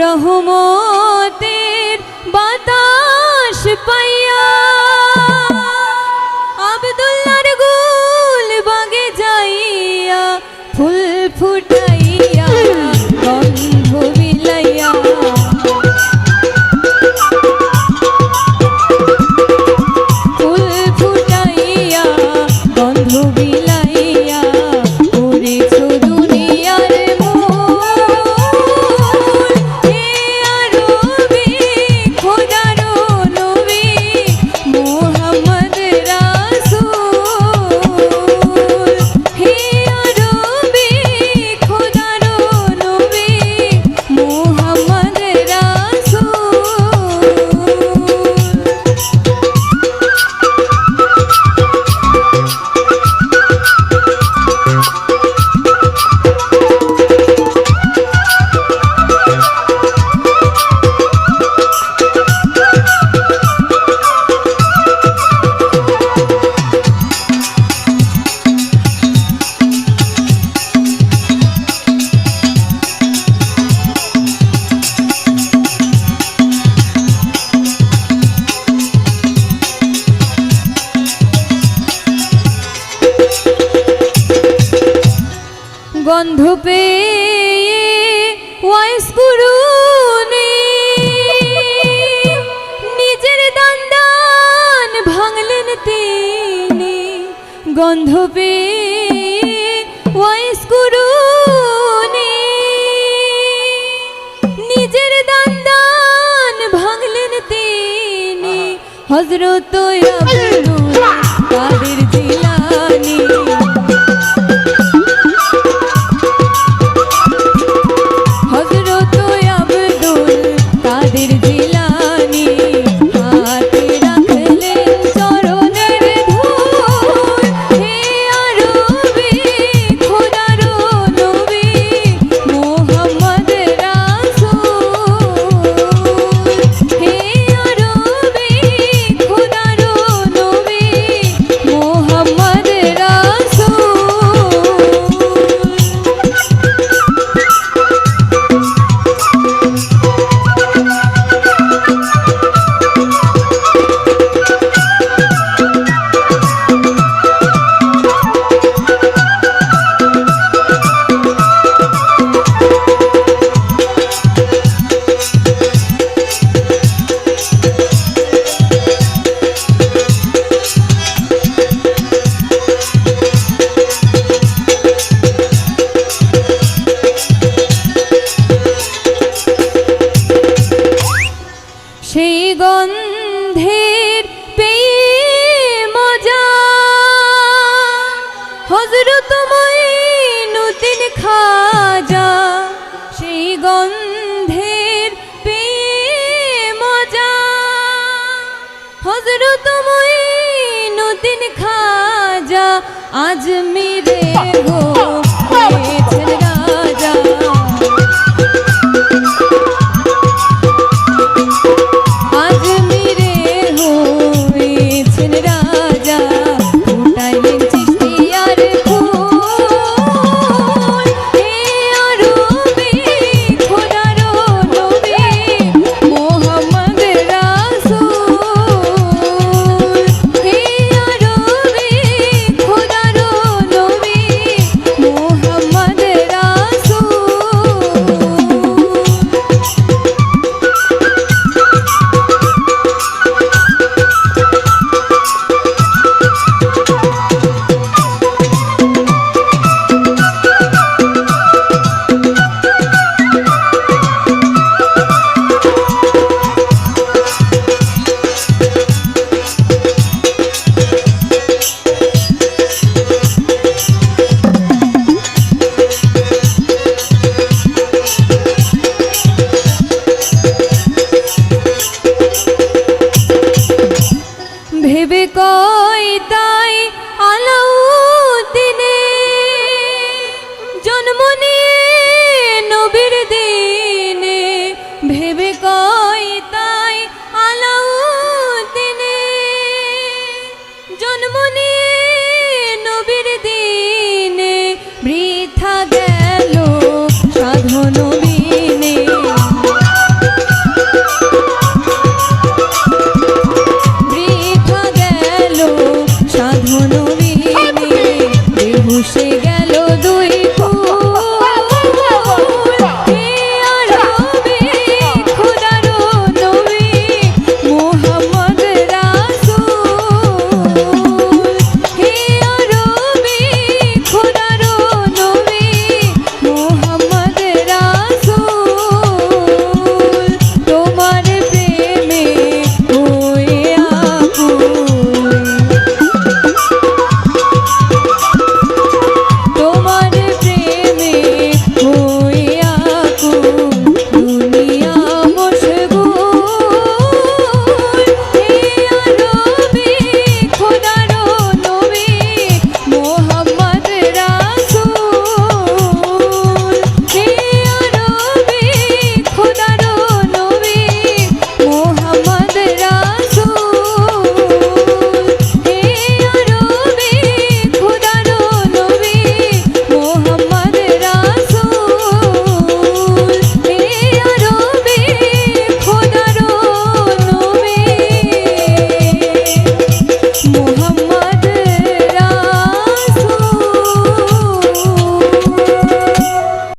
রহমতের বাতাস পাইয়া আবদুল্লার গুল বাগে যাইয়া ফুল ফুটাইয়া গন্ধ বিলাইয়া ফুল ফুটাইয়া গন্ধ গন্ধ পেয়ে ওয়াইস পুরুনে। নিজের দান দান ভাঙলেন তিনি। গন্ধ পেয়ে ওয়াইস কুরুনে নিজের দান দান ভাঙলেন তিনি। হজরত আব্দুল গন্ধের পেয়ে মজা হজরত মঈনুদ্দিন খাজা সেই গন্ধের পেয়ে মজা হজরত মঈনুদ্দিন খাজা আজমিরে গো